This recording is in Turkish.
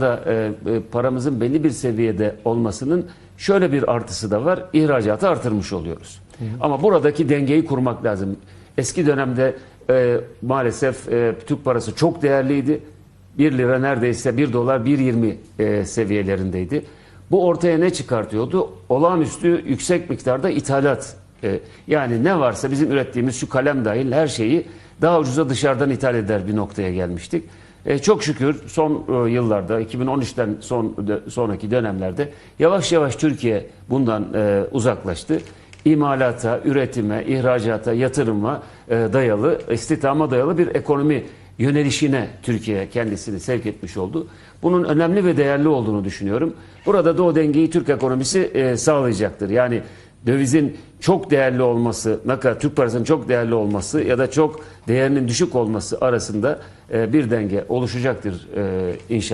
da e, e, paramızın belli bir seviyede olmasının şöyle bir artısı da var. İhracatı artırmış oluyoruz. Ama buradaki dengeyi kurmak lazım. Eski dönemde e, maalesef e, Türk parası çok değerliydi. 1 lira neredeyse 1 dolar 1.20 e, seviyelerindeydi. Bu ortaya ne çıkartıyordu? Olağanüstü yüksek miktarda ithalat. E, yani ne varsa bizim ürettiğimiz şu kalem dahil her şeyi daha ucuza dışarıdan ithal eder bir noktaya gelmiştik. E, çok şükür son e, yıllarda 2013'ten son dö- sonraki dönemlerde yavaş yavaş Türkiye bundan e, uzaklaştı. İmalata, üretime, ihracata, yatırıma e, dayalı, istihdama dayalı bir ekonomi yönelişine Türkiye kendisini sevk etmiş oldu. Bunun önemli ve değerli olduğunu düşünüyorum. Burada da o dengeyi Türk ekonomisi e, sağlayacaktır. Yani dövizin çok değerli olması, ne Türk parasının çok değerli olması ya da çok değerinin düşük olması arasında e, bir denge oluşacaktır e, inşallah.